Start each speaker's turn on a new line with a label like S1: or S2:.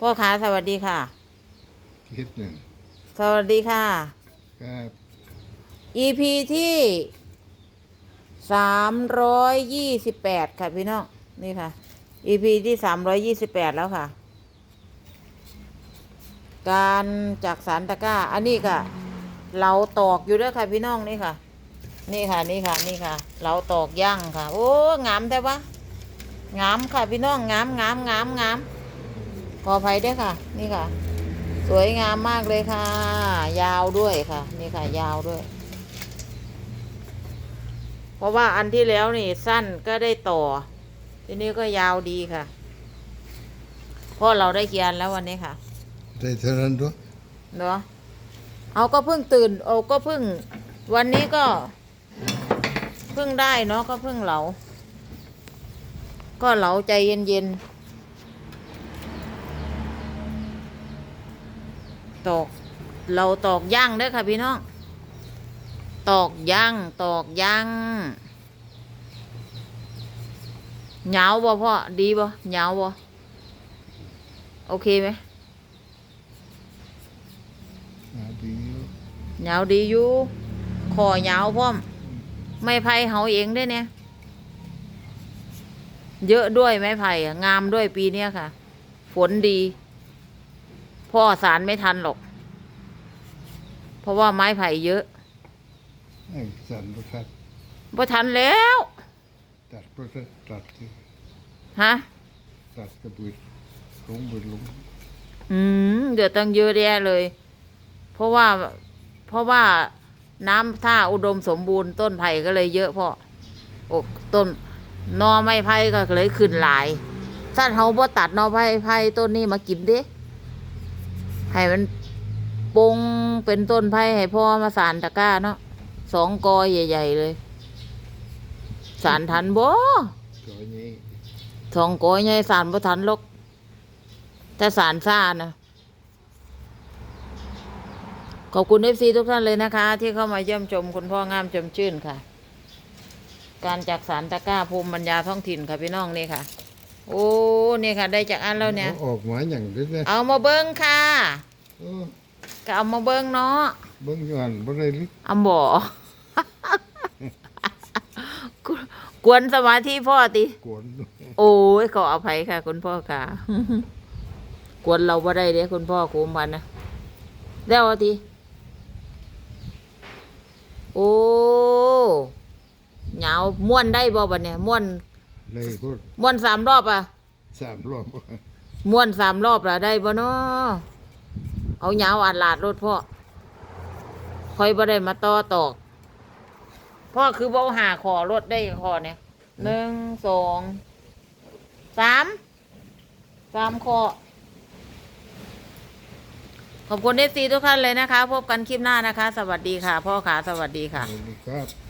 S1: พ่อขาสวัสดีค่ะ
S2: คิดหนึ่ง
S1: สวัสดีค่ะ
S2: ครับ
S1: EP ที่สามร้อยยี่สิบแปดค่ะพี่น้องนี่ค่ะ EP ที่สามร้อยยี่สิบแปดแล้วค่ะ การจากสารตะกร้า อันนี้ค่ะ เราตอกอยู่ด้วยค่ะพี่น้องนี่ค่ะ นี่ค่ะนี่ค่ะนี่ค่ะ เราตอกย่างค่ะ โอ้งามแต่ว่างามค่ะพี่น้องงามงามงามงาม ขออภัยด้วยค่ะ นี่ค่ะ สวยงามมากเลยค่ะ ยาวด้วยค่ะ นี่ค่ะ ยาวด้วย เพราะว่าอันที่แล้วนี่สั้นก็ได้ต่อ ทีนี้ก็ยาวดีค่ะเพราะเราได้เกียนแล้ววันนี้ค่ะ
S2: ได้เท่านั้นด้วย
S1: เนาะเอาก็เพิ่งตื่นเอาก็เพิ่ง วันนี้ก็เพิ่งได้เนาะก็เพิ่งเหลา ก็เหลาใจเย็นๆ ตอก เราตอกย่างเด้อค่ะพี่น้อง ตอกย่างตอกย่างเหงาบ่พ่อดีบ่เหงาบ่โอเคไหม
S2: อ่าดีอยู่
S1: เหงาดีอยู่คอเหงาพร้อม ไม่ไผ่เฮาเองด้วยเนี่ยเยอะด้วยไม้ไผ่อะงามด้วยปีเนี้ยค่ะ ฝนดี พ่อสารไม่ทันหรอก เพราะว่าไม้ไผ่เยอะ
S2: ไอ้สันประทัด
S1: พอทันแล้ว
S2: ตัดประทัดตัดที่
S1: ฮะ
S2: ตัดกระบุดลงบุดลง
S1: อืมเดือดตั้งเยอะแยะเลย เพราะว่าเพราะว่าน้ำท่าอุดมสมบูรณ์ต้นไผ่ก็เลยเยอะพ่อโอ้ต้นหนอไม้ไผ่ก็เลยขึ้นหลายถ้าเขาบ่ตัดหนอไผ่ไผ่ต้นนี้มากินเด้ ให้มันปงเป็นต้นไผ่ให้พ่อมาสารตะกร้าเนาะสองกอใหญ่ ๆ เลย สารทันบ่
S2: ก็นี้
S1: สองกอใหญ่สารบ่ทันหรอกแต่สารซ่านะขอบคุณเอฟซีทุกท่านเลยนะคะ ที่เข้ามาเยี่ยมชมคุณพ่องามจมชื่นค่ะ การจากสารตะกร้าภูมิปัญญาท้องถิ่นค่ะพี่น้องนี่ค่ะ โอ้นี่ค่ะ ได้จากอันแล้วเนี่ย
S2: อาออกมาอย่างนี้นะ
S1: เอามาเบิ้งค่ะ
S2: เออ
S1: ก็เอามาเบิ้งเนาะ
S2: เบิ่งย้อนบ่ได้ลึก
S1: เอาบ่ กวกวนสมาธิพ่อติ
S2: กวน
S1: โอ้ยขออภัยค่ะ คุณพ่อค่ะ กวนเราบ่ได้เด้คุณพ่อคุมพันนะแล้วเอาทีโอ้เหงาม่วนได้บ่บัดเนี่ยม่วน
S2: เลยพูด
S1: ม่วนสามรอบอะ
S2: สามรอบ
S1: ม่วนสามรอบละได้บ่เนาะเอาเหงาอัดลาดรถพ่อคอยบ่ได้มาต่อตอกพ่อคือบ่หาขอรถได้ขอเนี่ยหนึ่งสองสามสามขอขอบคุณเอฟซีทุกท่านเลยนะคะ พบกันคลิปหน้านะคะ สวัสดีค่ะ พ่อขาสวัสดีค่ะ
S2: นี่ครับ